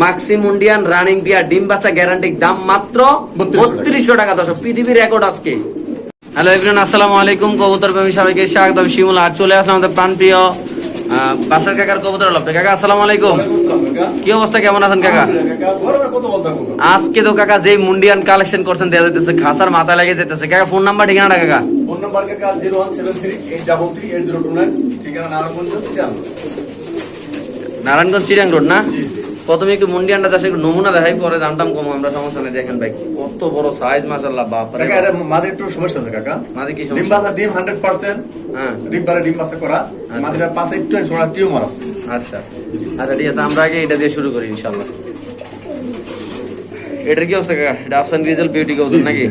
Maksi মুন্ডিয়ান running পিয়া ডিম বাচ্চা guarantee দাম মাত্র 3200 বত্রিশশো টাকা দর্শক পৃথিবীর রেকর্ড আজকে। হ্যালো এভরিওয়ান আসসালামু আলাইকুম কবুতর প্রেমী সবাইকে স্বাগত আমি শিমুল আর চলে আসলাম আমাদের প্রাণপ্রিয় বাসার কাকার কবুতর কাকা আসসালামু আলাইকুম। কি অবস্থা কেমন আছেন কাকা? আজকে তো কাকা যে মুন্ডিয়ান কালেকশন করছেন দেওয়া যেতেছে খাসার মাথা লেগে যেতেছে কাকা ফোন নাম্বার ঠিকানাটা কাকা? ফোন নাম্বার কাকা zero one seven three eight double three eight zero two nine ঠিকানা নারায়ণগঞ্জ নারায়ণগঞ্জ চিরাং রোড না? জি। প্রথমে একটু মুন্ডিয়ানটা চাষে একটু নমুনা দেখাই পরে দামটাম কম আমরা সমস্যা নেই দেখেন ভাই কত বড় সাইজ মাসাল্লাহ বাপ রে কাকা এটা মাদের একটু সমস্যা আছে কাকা। মাঝে কি সমস্যা? ডিম বাসা ডিম হান্ড্রেড পার্সেন্ট হ্যাঁ। ডিম বারে ডিম বাসা করা। মাদের পাশে একটু সোনার টিউমার আছে। আচ্ছা। আচ্ছা ঠিক আছে আমরা আগে এটা দিয়ে শুরু করি ইনশাআল্লাহ। এটার কি অবস্থা কাকা? এটা আফসান গ্রিজেল বিউটি জি, নাকি।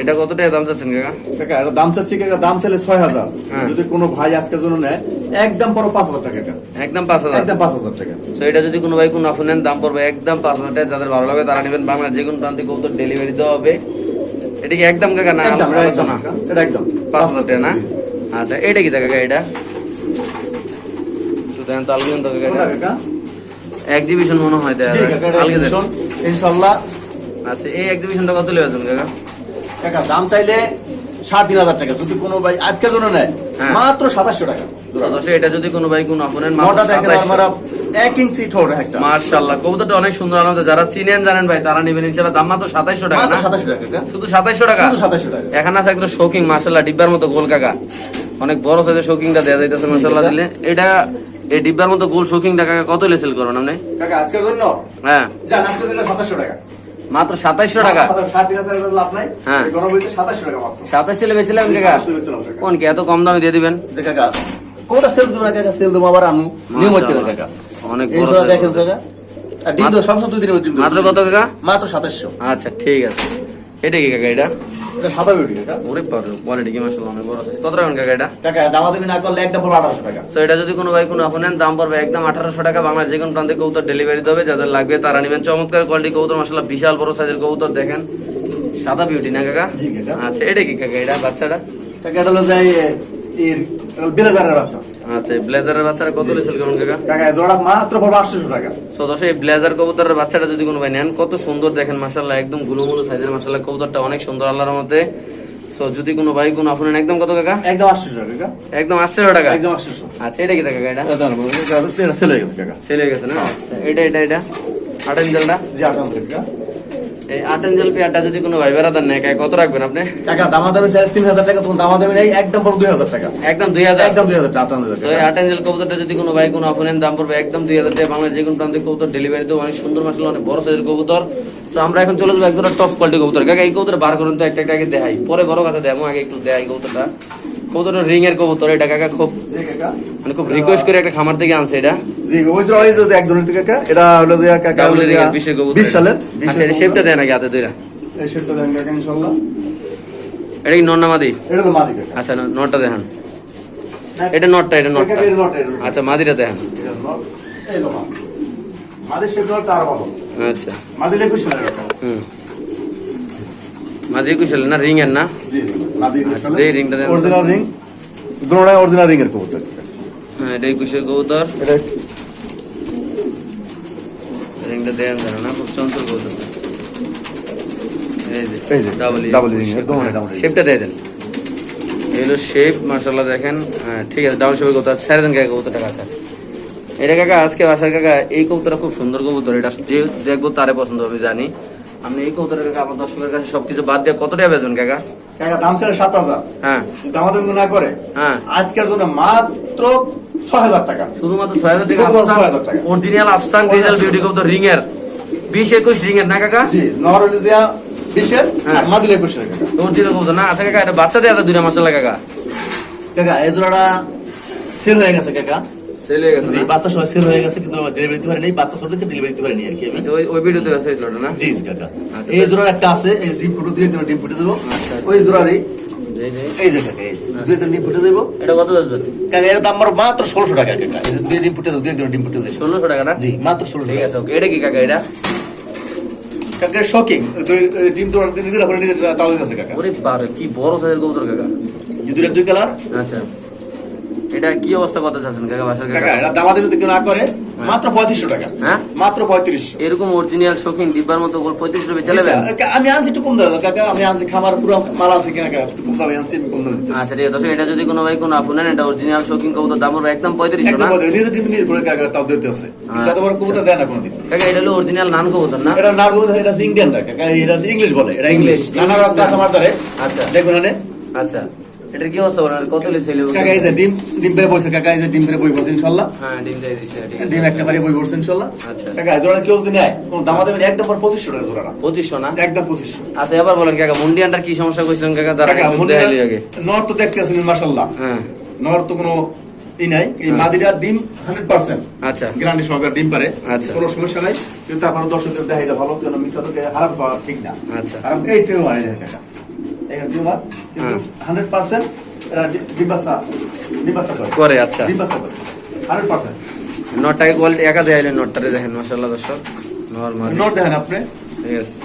এটা কত টাকা দাম চাচ্ছেন কাকা? কাকা এটা দাম চাচ্ছি কাকা দাম চাইলে ছয় হাজার হ্যাঁ। যদি কোনো ভাই আজকের জন্য নেয় একদম পড়ো পাঁচ হাজার টাকা। একদম পাঁচ হাজার একদম পাঁচ হাজার টাকা। তো এটা যদি কোনো ভাই কোনো অফার নেন দাম পড়বে একদম পাঁচ হাজার টাকা। যাদের ভালো লাগে তারা নেবেন। বাংলার যে কোনো প্রান্তে কবুতর ডেলিভারি দেওয়া হবে। এটা কি একদম কাকা না? আলোচনা? এটা একদম। পাঁচ হাজার টাকা না? আচ্ছা এটা কি কাকা এটা? তো দেখেন তো আলগিন তো কাকা? এক্সিবিশন মনে হয় দেন। exhibition। ইনশাল্লাহ আচ্ছা এই এক্সিবিশনটা কত লেগে কাকা? কাকা দাম চাইলে সাড়ে তিন হাজার টাকা যদি কোনো ভাই আজকের জন্য নেয় হ্যাঁ। মাত্র সাতাশশো টাকা। এটা যদি কোনো ভাই কোনো অফার নেন দেখেন আমরা এক ইঞ্চি ঠোঁট একটা। মার্শাল্লাহ কবুতরটা অনেক সুন্দর আলাদা যারা চিনেন জানেন ভাই তারা নেবেন দাম মাত্র টাকা মাত্র টাকা শুধু সাতাইশশো টাকা? শুধু টাকা। এখানে আছে একদম শোকিং মার্শাল্লাহ ডিব্বার মতো গোল কাকা। অনেক বড় সাইজের শোকিংটা দেওয়া যাইতেছে মার্শাল্লাহ দিলে। এটা এই ডিব্বার মতো গোল শোকিংটা কাকা কত লেসেল করবেন আপনি কাকা আজকের জন্য? হ্যাঁ। আজকের জন্য টাকা। মাত্র সাতাইশশো টাকা। টাকা লাভ নাই। হ্যাঁ। গরম হয়েছে সাতাশশো টাকা মাত্র। সাতাইশ ছেলে বেছিলাম টাকা। কোন কি এত কম দামে দিয়ে দিবেন? টাকা কোনটা সেল দেবো না সেল দেবো আবার আনু। হচ্ছে অনেক দেখেন। মাত্র কত কাকা? মাত্র সাতাশশো আচ্ছা ঠিক আছে। এটা কি কাকা এটা? এটা সাদা বিউটি কাকা ওরে পারে কোয়ালিটি কি মাশাআল্লাহ অনেক বড় সাইজ কত রাখবেন কাকা এটা? টাকা দামা দেবি না করলে একদম পড়বে আঠারোশো টাকা। তো এটা যদি কোনো ভাই কোনো অফার দাম পড়বে একদম আঠারোশো টাকা। বাংলার যে কোনো প্রান্তে কবুতর ডেলিভারি দেবে যাদের লাগবে তারা নেবেন। চমৎকার কোয়ালিটি কবুতর মাসাল্লাহ বিশাল বড় সাইজের কবুতর দেখেন। সাদা বিউটি না কাকা? জি কাকা। আচ্ছা এটা কি কাকা? এটা বাচ্চাটা? কাকা এটা হলো যাই এর বেলেজারের বাচ্চা। আচ্ছা ব্লেজারের বাচ্চারা কত লেসেল করুন কাকা? কাকা জোড়া মাত্র পড়বে আটশোশো টাকা। সো দশ ব্লেজার কবুতরের বাচ্চাটা যদি কোনো ভাই নেন কত সুন্দর দেখেন মাসাল্লাহ একদম গুলুমুলু সাইজের মাসাল্লাহ কবুতরটা অনেক সুন্দর আল্লাহর মধ্যে সো যদি কোনো ভাই কোনো অফার একদম কত কাকা? একদম আটশোশো টাকা কাকা। একদম আটশো টাকা? একদম আচ্ছা এটা কি কাকা এটা? এটা সেল হয়ে গেছে কাকা। সেল হয়ে গেছে না? আচ্ছা এটা এটা আট জি আঠারো টাকা এই আট ইঞ্জেল পেয়ারটা যদি কোনো ভাই বেড়াদার নেয় কত রাখবেন আপনি? কাকা দামা দামি চাই তিন হাজার টাকা তখন দামা দামি নেই একদম পড়বে দুই হাজার টাকা। একদম দুই হাজার একদম দুই হাজার টাকা আটান্ন হাজার তো এই টাকা। আট ইঞ্জেল কবুতরটা যদি কোনো ভাই কোনো অফারের দাম পড়বে একদম দুই হাজার টাকা। বাংলার যে কোনো প্রান্তে কবুতর ডেলিভারি অনেক সুন্দর মাসাল অনেক বড় সাইজের কবুতর। তো আমরা এখন চলে যাব একদম টপ কোয়ালিটি কবুতর। কাকা এই কবুতর বার করুন তো একটা একটা আগে দেখাই। পরে বড় কথা দেবো আগে একটু দেখাই কবুতরটা। কবুতরের রিং এর কবুতর? এটা কাকা খুব মানে খুব রিকোয়েস্ট করে একটা খামার থেকে আনছে এটা। জি ওই তো ওই যে একজনের থেকে কাকা। এটা হলো যে কাকা হলো যে রিং এর বিশের কবুতর বিশ সালের আচ্ছা এটা শেপটা দেয় নাকি হাতে দুইটা এই শেপটা দেন কাকা ইনশাআল্লাহ। এটা কি নন্নামাদি এটা হলো মাদি কাকা। আচ্ছা ন- নটটা দেখান। এটা নটটা এটা নটটা নট, আচ্ছা মাদিটা দেখান। নট, মাদি। হলো তার ভালো আচ্ছা। মাদি সালের হুম। মাদি একুশ হলে না রিং এর না? জি মাদি একুশ আচ্ছা, এই রিংটা দেন। অরিজিনাল রিং দুটোটাই অরিজিনাল রিং এর কবুতর। হ্যাঁ এটা একুশের কবুতর। এটা রিংটা দেন জানো না খুব চঞ্চল কবুতর। এই যে ডাবল double একদম double ring। শেপটা দেন। এই শেপ মাশাআল্লাহ দেখেন। হ্যাঁ ঠিক আছে ডাউন শেপের কবুতর। ছেড়ে দেন কাকা কবুতরটা কাছে। এটা কাকা আজকে বাসার কাকা এই কবুতরটা খুব সুন্দর কবুতর। এটা যে দেখব তারে পছন্দ হবে জানি। আপনি এই কবুতরের কাকা আমার দর্শকের কাছে সবকিছু বাদ দিয়ে কত টাকা বেচবেন কাকা? কাকা দাম ছিল সাত হাজার। হ্যাঁ। দামাদামি না করে। হ্যাঁ। আজকের জন্য মাত্র ছয় হাজার টাকা। শুধুমাত্র ছয় হাজার টাকা শুধুমাত্র 6,000 টাকা। অরিজিনাল আফসান ডিজিটাল বিউটি কবুতর রিং এর বিশ একুশ রিং এর না কাকা? জি নরলিয়া বিশের হ্যাঁ। আর মাদিলে একুশের কাকা অরিজিনাল কবুতর না আচ্ছা কাকা এটা বাচ্চা দেওয়া দুইটা মাসালা কাকা। কাকা এই জোড়াটা সেল হয়ে গেছে কাকা। জি বাচ্চা সবাই সেল হয়ে গেছে কিন্তু ডেলিভারি দিতে পারেনি বাচ্চা সবাইকে ডেলিভারি দিতে পারেনি আর কি ওই ওই ভিডিওতে আছে এই না? জি জি কাকা। এই জোড়ার একটা আছে এই ডিম ফুটো দিয়ে একদম ডিম ফুটে দেবো। ওই জোড়ারই। জি, জি। এই যে কাকা এই দুই একদম ডিম ফুটে দেবো এটা কত আসবে কাকা এর দাম মাত্র ষোলোশো টাকা কাকা। দুই ডিম ফুটে দেবো দুই একদম ডিম ফুটে দেবো ষোলোশো টাকা না? জি মাত্র ষোলোশো ঠিক আছে ওকে। এটা কি কাকা এটা? কাকা শকিং ডিম তো নিজেরা নিজের তাও দিতেছে কাকা। ওরে বারে কি বড় সাইজের কবুতর কাকা। দুই কালার আচ্ছা। এটা এটা কি অবস্থা কত চাচ্ছেন? কাকা বাসার কাকা? এটা দামাদামি যদি কেউ না করে মাত্র পঁয়ত্রিশশো টাকা। হ্যাঁ? মাত্র পঁয়ত্রিশশো। এরকম অরিজিনাল শৌখিন ডিব্বার মতো গোল পঁয়ত্রিশ রুপে চলে যাবেন আমি আনছি একটু কম দাদা কাকা। আমি আনছি খামার পুরো মাল আছে কাকা? একটু কম দামে আনছি আমি কম দামে আচ্ছা ঠিক আছে। এটা যদি কোনো ভাই কোনো আপু নেন এটা অরিজিনাল শৌখিন কবুতর দাম পড়বে একদম পঁয়ত্রিশশো একদম না? বলে নিজে নিজে কাকা তাও দিতে আছে। আচ্ছা। তাতে বড় কবুতর দেয় না কোনোদিন। কাকা এটা হলো অরিজিনাল নান কবুতর না? এটা না কবুতর এটা ইন্ডিয়ান না কাকা। এটা ইংলিশ বলে এটা ইংলিশ নানা আছে আমার দ্বারে আচ্ছা। দেখুন আচ্ছা। এটার কি অবস্থা বলেন? কত লেছিল কাকা এই যে ডিম ডিম পেরে বসে কাকা এই যে ডিম পেরে বই বসে ইনশাল্লাহ হ্যাঁ ডিম দিয়ে আছে ডিম একটা পারে বই বসে ইনশাল্লাহ আচ্ছা। কাকা জোড়া কেউ যদি নেয় কোন দামা দেবেন একদম পর পঁচিশশো টাকা জোড়াটা। পঁচিশশো না? একদম পঁচিশশো। আচ্ছা এবার বলেন কাকা মুন্ডিয়ানটার কি সমস্যা করছিলেন কাকা? তারা কাকা দেখাইলি আগে। নর তো দেখতে আছেন মাসাল্লাহ হ্যাঁ। নর তো কোনো ই নাই। এই হ্যাঁ। মাদিরার ডিম হান্ড্রেড পার্সেন্ট। আচ্ছা। গ্যারান্টি সহকারে ডিম পারে। আচ্ছা। কোনো সমস্যা নাই কিন্তু আপনার দর্শকদের দেখাই ভালো কেন মিশা তোকে হারাম পাওয়া ঠিক না। আচ্ছা। কারণ এইটাও দেখেন কাকা। এখানে টিউমার কিন্তু হ্যাঁ। হান্ড্রেড পার্সেন্ট এটা ডি- ডিম বাচ্চা ডিম বাচ্চা করে। করে আচ্ছা। ডিম বাচ্চা করে হান্ড্রেড পার্সেন্ট নটটাকে কোয়ালিটি একা দেখাইলেন নটটারে দেখেন মাসাল্লাহ দর্শক। নর্মাল নর দেখেন আপনি।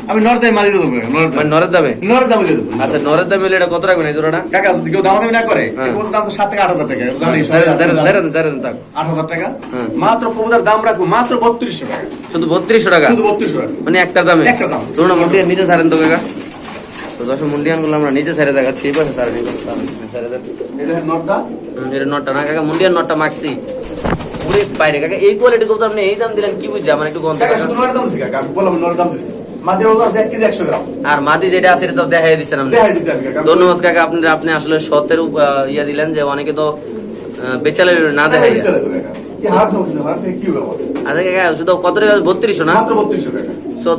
আমি নর দামে মারি দেবো মানে নরের দামে? নরের দামে দেবো। আচ্ছা নরের দামে এটা কত রাখবেন এই জোড়াটা? কাকা যদি কেউ দামাদামি না করে হ্যাঁ। দাম তো সাত থেকে আট হাজার টাকা থাক আট হাজার টাকা। হ্যাঁ। মাত্র কবুতার দাম রাখব মাত্র বত্রিশশো টাকা। শুধু বত্রিশশো টাকা? শুধু বত্রিশশো টাকা। মানে একটা দামে? একটা দাম। নিচে ছাড়েন তো কাকা। তো দশ মুন্ডিয়ানগুলো আমরা নিচে ছাড়ে দেখাচ্ছি এই পাশে ছাড়ে দেন। এটা নটটা? না কাকা মুন্ডিয়ান নটটা মাখছি পুরে বাইরে কাকা এই কোয়ালিটি কত আপনি এই দাম দিলেন কি বুঝছে? আমার একটু গন্ধ কাকা দাম দিছি বললাম দাম আর মাদি যেটা আছে এটা তো দেখাই দিচ্ছেন আপনি। ধন্যবাদ কাকা আপনি আপনি আসলে আহ, ইয়া দিলেন যে অনেকে তো বেচালে না দেখাই দেখাই আচ্ছা কাকা শুধু কত টাকা? বত্রিশশো না? বত্রিশশো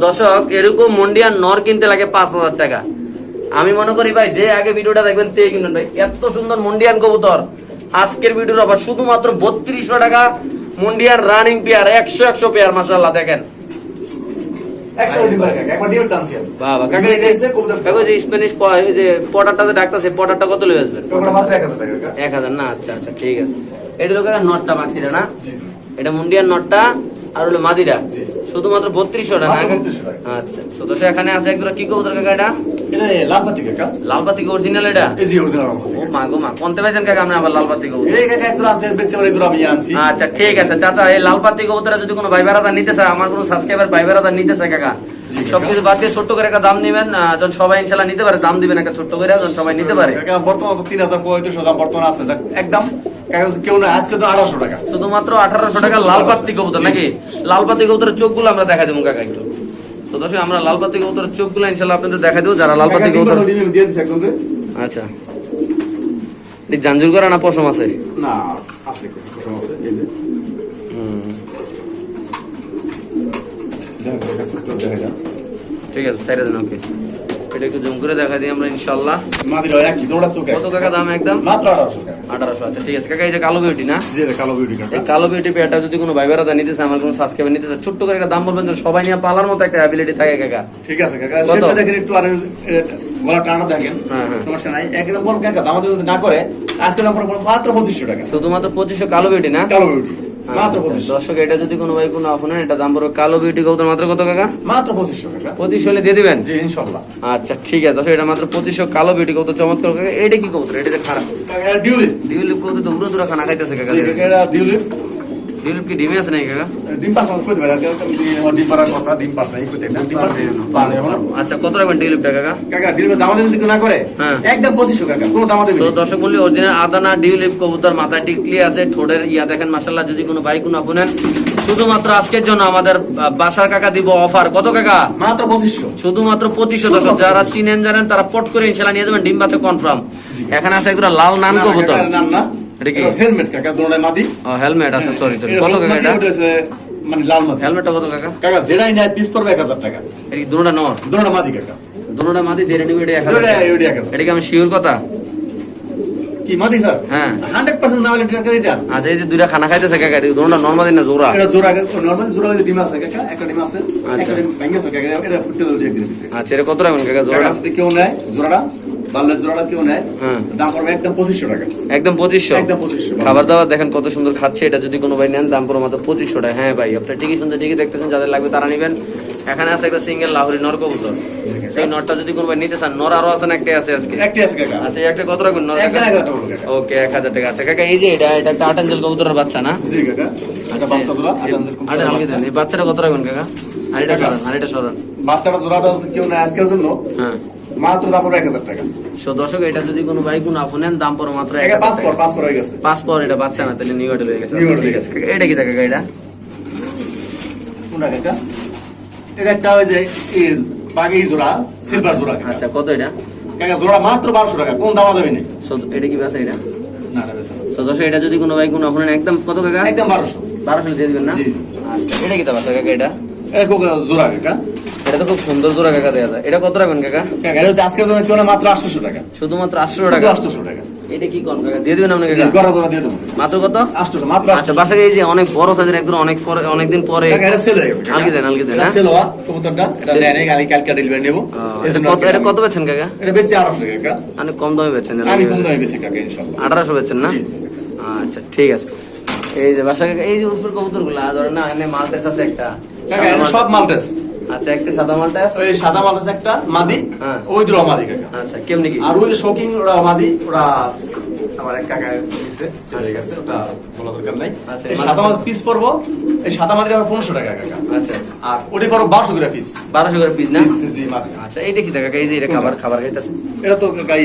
দর্শক এরকম মন্ডিয়ান নর কিনতে লাগে পাঁচ হাজার টাকা। আমি মনে করি ভাই যে আগে ভিডিওটা দেখবেন তে কিনবেন ভাই এত সুন্দর মন্ডিয়ান কবুতর। আজকের ভিডিওর আবার শুধুমাত্র বত্রিশশো টাকা। মন্ডিয়ান রানিং পেয়ার একশো একশো পেয়ার মাসাল্লাহ দেখেন। যে স্প্যানিশ যে পটারটাতে ডাকতেছে পটারটা কত লয়ে আসবেন? এক হাজার না আচ্ছা আচ্ছা ঠিক আছে। এটা তো নটটা না? এটা মুন্ডিয়ান নটটা আর হলো মাদিরা। শুধুমাত্র বত্রিশশো টাকা? মাত্র 3200 টাকা। আচ্ছা এখানে আছে একদম কি কবুতর কাকা এটা? এটা কাকা। লাল অরিজিনাল এটা? জি অরিজিনাল ও মা গো মা কোনতে পাইছেন কাকা আপনি আবার লাল কবুতর? এই কাকা একজন আছে বেশি আমার একজন আমি আনছি। আচ্ছা ঠিক আছে। চাচা এই যদি কোনো ভাই নিতে চায় আমার কোনো সাবস্ক্রাইবার ভাই বেড়াদার নিতে চায় কাকা? সবকিছু বাদ দিয়ে ছোট্ট করে একটা দাম নিবেন যখন সবাই ইনশাল্লাহ নিতে পারে দাম দিবেন একটা ছোট্ট করে যখন সবাই নিতে পারে। কাকা বর্তমান তো তিন হাজার দাম বর্তমান আছে। একদম কেউ না আজকে তো আঠারোশো টাকা। শুধুমাত্র আঠারোশো টাকা লাল কবুতর নাকি? লাল কবুতরের চোখগুলো আমরা দেখা দেবো কাকা একটু। তো দর্শক আমরা লাল কবুতরের চোখগুলো ইনশাল্লাহ আপনাদের দেখা দেবো। যারা লাল কবুতর। আচ্ছা। এই জাঞ্জুর করা না পশম আছে? না আছে পশম আছে এই যে। ঠিক আছে সাইডে দেন ওকে। এটা একটু জুম করে দেখা দিই আমরা ইনশাল্লাহ। কত টাকা দাম একদম? মাত্র আঠারোশো টাকা। আঠারোশো আচ্ছা ঠিক আছে। কাকা এই যে কালো বিউটি না? জি কালো বিউটি এই কালো বিউটি পেয়ারটা যদি কোনো ভাই বেড়াদা নিতে চায় আমার কোনো সাবস্ক্রাইবার নিতে চায় ছোট্ট করে একটা দাম বলবেন সবাই নিয়ে পালার মতো একটা অ্যাবিলিটি থাকে কাকা। ঠিক আছে কাকা সেটা দেখেন একটু আর গলা টানা দেখেন। হ্যাঁ, হ্যাঁ। সমস্যা নাই। একদম বল কাকা দাম যদি না করে আজকে দাম মাত্র পঁচিশশো টাকা। শুধুমাত্র পঁচিশশো কালো বিউটি না? কালো বিউটি মাত্র আচ্ছা, দর্শক এটা যদি কোনো ভাই কোনো অফ নেন এটা দাম পড়বে কালো বিউটি কবুতর মাত্র কত কাকা? মাত্র পঁচিশশো পঁচিশ হলে দিয়ে দিবেন? জি ইনশাল্লাহ। আচ্ছা ঠিক আছে দর্শক এটা মাত্র পঁচিশশো কালো বিউটি কবুতর চমৎকার কাকা এটা কি কবুতর এটা খারাপ। ডিউলিপ। ডিউলিপ কবুতর তো উড়ো দুরা খানা খাইতেছে কাকা। এটা ডিউলিপ। ডিউলিপ কি ডিমে আছে নাকি কাকা ডিম পাস কইতে পারে ডিম পাড়ার কথা ডিম পাস নাই কইতে না ডিম পাস পারে না আচ্ছা কত রাখবেন ডিউলিপটা কাকা কাকা ডিম দাম যদি না করে হ্যাঁ। একদম পঁচিশশো কাকা কোনো দাম দেবে তো দর্শক বলি অরিজিনাল আদানা ডিউলিপ কবুতর মাথায় টিকলি আছে ঠোঁটের ইয়া দেখেন মাসাল্লাহ যদি কোনো ভাই কোনো আপুনেন শুধুমাত্র আজকের জন্য আমাদের বাসার কাকা দিব অফার কত কাকা মাত্র পঁচিশশো শুধুমাত্র পঁচিশশো দর্শক যারা চিনেন জানেন তারা পট করে ইনশাল্লাহ নিয়ে যাবেন ডিম বাচ্চা কনফার্ম এখানে আছে একটা লাল নান কবুতর। নাম না? এটা কি? হেলমেট কাকা দোড়ায় মাদি। ও হেলমেট আচ্ছা সরি সরি কত কাকা এটা? মানে লাল মাদি। হেলমেটটা কত কাকা? কাকা যেটাই নেয় পিস পড়বে এক হাজার টাকা। এটা কি দুটোটা নর দোড়া মাদি কাকা। দুটোটা মাদি যেটা নিবে এটা এক হাজার দুটোটা টাকা। ওইটা এক হাজার। এটা কি আমি শিওর কথা? কি মাদি স্যার হ্যাঁ। হান্ড্রেড পার্সেন্ট না হলে টাকা এটা আচ্ছা এই যে দুইটা খানা খাইতেছে কাকা এটা দুটোটা নর্মালি না জোড়া? এটা জোড়া নর্মালি জোড়া হলে ডিম আছে কাকা একটা ডিম আছে আচ্ছা। ভেঙে থাকে কাকা এটা ফুটতে দেবে একদিন ভিতরে আচ্ছা এটা কত রাখবেন কাকা কাকা কেউ নেয় জোড়াটা বাল্যের জোড়াটা কেউ নেয় হ্যাঁ। দাম পড়বে একদম পঁচিশশো টাকা। একদম পঁচিশশো? একদম 2500 খাবার দাবার দেখেন কত সুন্দর খাচ্ছে এটা যদি কোনো ভাই নেন দাম মাত্র পঁচিশশো টাকা। হ্যাঁ ভাই আপনার ঠিকই সুন্দর ঠিকই দেখতেছেন যাদের লাগবে তারা নেবেন। এখানে আছে একটা সিঙ্গেল লাহোরি নর কবুতর। সেই নটটা যদি কোনো নিতে চান নর আরও আছে একটাই আছে আজকে? একটি আছে কাকা। আচ্ছা একটা কত রাখবেন নর ওকে এক হাজার টাকা। আচ্ছা কাকা এই যে এটা এটা একটা আটাঞ্জল কবুতরের বাচ্চা না? জি কাকা। বাচ্চা আমাকে দেন এই বাচ্চাটা কত রাখবেন কাকা? আর এটা সরান আর এটা সরান। বাচ্চাটা জোড়াটা কেউ না আজকের জন্য হ্যাঁ। মাত্র দাম পড়বে এক হাজার টাকা। সো দর্শক এটা যদি কোনো ভাই কোনো আপু নেন দাম পড়ো মাত্র হয়ে পাঁচ এটা বাচ্চা না তাহলে নিউ হয়ে গেছে। আচ্ছা, এটা কি এটা এটা একটা ওই যে বাঘি জোড়া সিলভার জোড়া আচ্ছা কত এটা? কাকা জোড়া মাত্র বারোশো টাকা কোন দামা যাবে না সো এটা কি বেচা এটা? না না। দর্শক এটা যদি কোনো ভাই কোনো আপু নেন একদম কত কাকা? একদম বারোশো। বারোশো দিয়ে দিবেন না? জি। আচ্ছা এটা কি বাচ্চা কাকা এটা এটা জোড়া কাকা এটা তো খুব সুন্দর জোড়া কাকা দেওয়া যায়। এটা কত রাখবেন কাকা? কাকা এটা আজকের জন্য কেউ মাত্র আটশোশো টাকা। শুধুমাত্র আটশো টাকা? আটশোশো টাকা। এটা কি কোন কাকা? দিয়ে দিবেন আপনাকে গড়া জোড়া দিয়ে দেবো। মাত্র কত? আটশোশো মাত্র আচ্ছা আটশোশো এই যে অনেক বড় সাইজের একদম অনেক পরে অনেকদিন পরে এটা সেল হয়ে গেছে। আলগি দেন আলগি দেন হ্যাঁ? সেল হওয়া কবুতরটা। এটা Sell- নেয় কালকে কালকে ডেলিভারি নেব। ও, এই এটা জন্য কত এটা কত বেচছেন কাকা? এটা বেশি আড়াইশো টাকা কাকা। অনেক কম দামে বেচছেন আমি কম দামে বেশি কাকা ইনশাল্লাহ। আঠারোশো বেচছেন না? আচ্ছা ঠিক আছে। এই যে বাসা কাকা এই যে উপর কবুতরগুলা ধরেন না এনে মালটেস আছে একটা। সব মালটেস আচ্ছা একটা সাদা মালটেস ওই সাদা মালটেস একটা মাদি হ্যাঁ। ওই দুটো মাদি কাকা। আচ্ছা কেমনি কি? আর ওই শোকিং ওরা মাদি ওরা আমার এক কাকা দিছে সেল গেছে ওটা বলা দরকার নাই। আচ্ছা, এই সাদা মাছ পিস পড়ব এই সাদা মাদির আমার পনেরোশো টাকা কাকা। আচ্ছা। আর ওটি পড়ব বারোশো করে পিস বারোশো করে পিস না? জি মাদি। আচ্ছা এইটা কি কাকা? এই যে এটা খাবার খাবার খাইতেছে। এটা তো গাই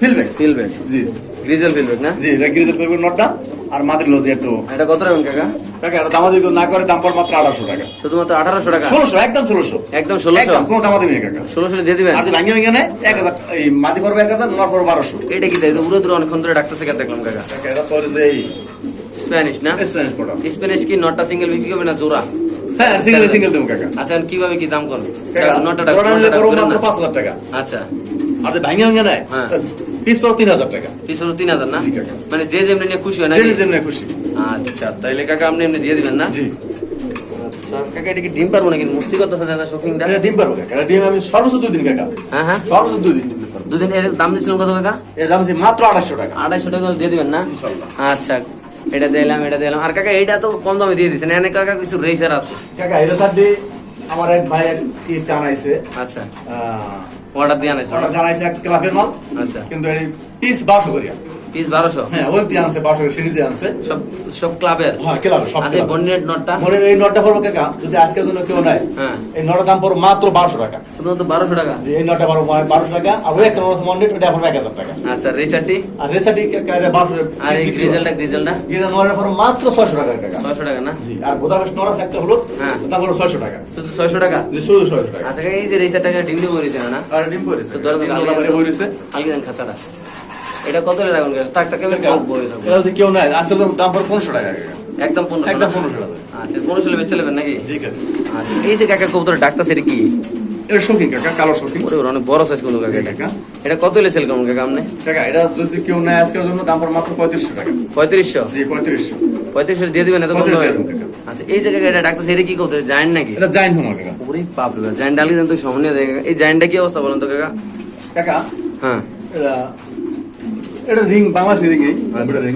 ফিলবেক ফিলবেক জি। গ্রিজেল ফিলবেক না? জি এটা গ্রিজেল ফিলবেক নটটা। আর মাদির লজি একটু এটা কত রাখবেন কাকা? কাকা এটা দামাদি না করে দাম পড় মাত্র আঠারোশো টাকা। শুধুমাত্র আঠারোশো টাকা? ষোলোশো একদম ষোলোশো। একদম ষোলোশো? একদম কোনো দামাদি নেই কাকা। ষোলোশো দিয়ে দিবেন? আর ভাঙিয়ে নেয় এক হাজার এই মাদি পড়বে এক হাজার নর পড়বে বারোশো। এটা কি দেয়? উড়ে দূরে অনেকক্ষণ ধরে ডাক্তার শেখার দেখলাম কাকা? কাকা এটা তো যে এই স্প্যানিশ না? স্প্যানিশ পড়া। স্প্যানিশ কি নটটা সিঙ্গেল বিক্রি না জোড়া? হ্যাঁ সিঙ্গেল সিঙ্গেল দেবো কাকা। আচ্ছা কীভাবে কি দাম করবে? নিলে পড়ব মাত্র পাঁচ হাজার টাকা। আচ্ছা। আর ভাঙিয়ে ভেঙে নেয় হ্যাঁ। পিস পড়ো তিন হাজার টাকা। পিছনে তিন হাজার না? কাকা। মানে যে যেমনি নিয়ে খুশি হয় না জেনে জেনে খুশি। আচ্ছা তাইলে কাকা আপনি এমনি দিয়ে দিবেন না? জি। আচ্ছা কাকা এটা কি ডিম পারব নাকি? মুস্তি করতেছে দাদা শপিংটা ডিম পারব কাকা ডিম আমি সর্বোচ্চ দুই দিন কাকা। হ্যাঁ হ্যাঁ। সর্বোচ্চ দুই দিন দুদিন এর দাম দিচ্ছিলাম কত কাকা? এর দাম আছে মাত্র আড়াইশো টাকা। আড়াইশো টাকা করে দিয়ে দিবেন না? আচ্ছা এটা দিলাম এটা দিলাম। আর কাকা এইটা তো কম দামে দিয়ে দিচ্ছেন এনে কাকা কিছু রেসার আছে। কাকা এটা সাথে আমার এক ভাই এক কি জানাইছে দিয়ে আনাইছে। অর্ডার দিয়ে আনাইছে এক ক্লাবের মাল আচ্ছা। কিন্তু এই পিস বারোশো করিয়া পিস হ্যাঁ ওই আনছে বারোশো করে সিরিজে আনছে। সব সব ক্লাবের। হ্যাঁ ক্লাবে সব আচ্ছা বন্ডেড নটটা? এই নটটা পড়ব কাকা যদি আজকের জন্য কেউ নেয় হ্যাঁ। এই নটার দাম পড়ব মাত্র বারোশো টাকা। যে এই নটা পড়ব বারোশো টাকা আর ওই একটা নট মন্ডেট ওটা পড়ব এক হাজার টাকা। আচ্ছা রেসারটি আর রেসাটি বারোশো আর এই গ্রিজেলটা গ্রিজেলটা? গিয়ে নটা পড়ব মাত্র ছয়শো টাকা টাকা ছয়শো টাকা না? জি আর বোদাবেশ নরাস একটা হলো হ্যাঁ। দাম হলো ছয়শো টাকা। শুধু ছয়শো টাকা? যে শুধু ছয়শো টাকা। আচ্ছা এই যে রেসার ডিম দিয়ে করেছে না? আর ডিম করেছে তো খাঁচাটা। এটা কত রাখুন তাক তাকে আমি রাখব। এটা যদি কেউ নেয় আজকের দাম পড়ব পনেরোশো টাকা। একদম পনেরো একদম পনেরোশো টাকা। আচ্ছা পনেরোশো লেবে চলে নাকি? জি কাকা। আচ্ছা এই যে কাকা কবুতর ডাক্তার সেটা কি? এটা শৌখিন কাকা কালো শৌখিন ওরে ওরে, অনেক বড় সাইজ কিন্তু কাকা এটা। এটা কত হলে সেল করুন কাকা আপনি? কাকা এটা যদি কেউ নেয় আজকের জন্য দাম পড়ব মাত্র পঁয়ত্রিশশো টাকা। পঁয়ত্রিশশো? জি পঁয়ত্রিশশো। পঁয়ত্রিশশো দিয়ে দিবেন এত। আচ্ছা এই জায়গায় এটা ডাক্তার সেটা কি করতে জায়েন্ট নাকি? এটা জাইন হোমা কাকা। ওরে বাপ রে জায়েন্ট ডালি দেন তো সামনে এই জায়েন্টটা কি অবস্থা বলেন তো কাকা? কাকা হ্যাঁ। এটা রিং বাংলাদেশি রিং আচ্ছা। রিং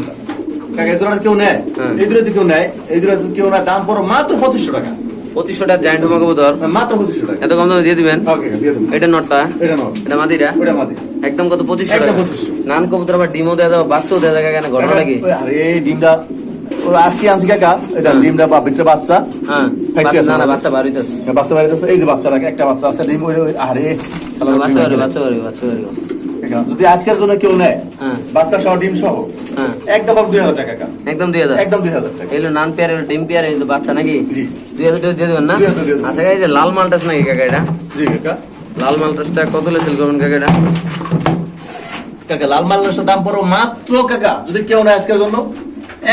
কাকা এই দুটো কেউ নেয়? হ্যাঁ। এই কেউ নেয়? এই কেউ নেয়? দাম পড়ো মাত্র পঁচিশশো টাকা। পঁচিশশো টাকা জায়েন্ট হোমা কবুতর মাত্র পঁচিশশো টাকা। এত কম দামে দিয়ে দিবেন? ওকে দিয়ে দেবো। এটা নটটা? এটা নাও এটা মাদিরা? ওটা মাদি। একদম কত পঁচিশশো টাকা? নান কবুতর আবার ডিমও দেওয়া যাবে বাচ্চাও দেওয়া যায় কেন? ঘটনা কি? আরে ডিমটা আজকে আনছি কাকা। এটা হ্যাঁ। ডিমটা বা ভিতরে বাচ্চা। হ্যাঁ না না বাচ্চা বার হইতেছে বাচ্চা বাড়িতে আছে। এই যে একটা বাচ্চা আছে ডিম আরে বাচ্চা বাড়ি। বাচ্চা বাড়ি বাচ্চা বাড়ি। যদি আজকের জন্য কেউ নেয় হ্যাঁ। বাচ্চা সহ ডিম সহ হ্যাঁ। একদম দুই হাজার টাকা একদম দিয়ে দাও একদম দুই হাজার টাকা। এগুলো নান পেয়ার ডিম পেয়ার এগুলো বাচ্চা নাকি? দুই হাজার টাকা দিয়ে দেবেন না? 2000 দিয়ে দেবো। আচ্ছা এই যে লাল মালটাস নাকি কাকা এটা? জি কাকা। লাল মালটাসটা কত হলে সেল করবেন কাকা এটা? কাকা লাল দাম পড়ো মাত্র কাকা যদি কেউ নেয় আজকের জন্য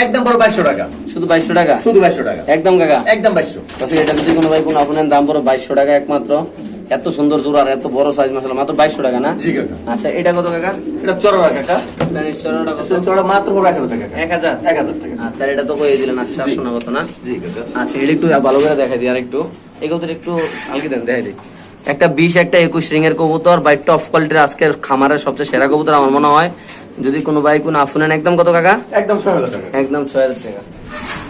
একদম পড়ো বাইশশো টাকা। শুধু বাইশশো টাকা? শুধু বাইশশো টাকা। একদম কাকা? একদম বাইশশো। আচ্ছা এটা যদি কোনো ভাই কোনো আপনার দাম পড়ো বাইশশো টাকা একমাত্র। এত সুন্দর জোড়া আর এত বড় সাইজ মশলা মাত্র বাইশশো টাকা না? জি কাকা। আচ্ছা এটা কত কাকা? এটা চড়া কাকা। চড়াটা কত? চড়া মাত্র পড়ো এক হাজার টাকা। এক হাজার? এক হাজার টাকা। আচ্ছা এটা তো কয়ে দিলেন। শোনা কত না? জি কাকা। আচ্ছা এটা একটু ভালো করে দেখাই দিই আর একটু কবুতর একটু আলকে দেন দেখাই দিই। একটা বিশ একটা একুশ রিং এর কবুতর বাই টপ কোয়ালিটির আজকের খামারের সবচেয়ে সেরা কবুতর আমার মনে হয়। যদি কোনো ভাই কোনো আফুনেন একদম কত কাকা? একদম ছয় হাজার টাকা। একদম ছয় হাজার টাকা।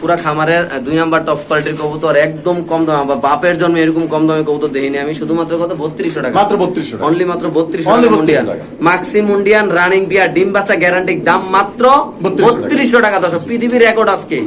পুরা খামারের দুই নাম্বার টপ কোয়ালিটির কবুতর একদম কম দামে। বা বাপের জন্য এরকম কম দামে কবুতর দেখিনি আমি শুধুমাত্র কত? বত্রিশশো টাকা। মাত্র বত্রিশশো অনলি মাত্র বত্রিশশো Only টাকা 32 মুন্ডিয়ান। মাক্সি মুন্ডিয়ান রানিং বিয়ার ডিম বাচ্চা গ্যারান্টি দাম মাত্র বত্রিশশো টাকা। দশ পৃথিবীর রেকর্ড আজকে।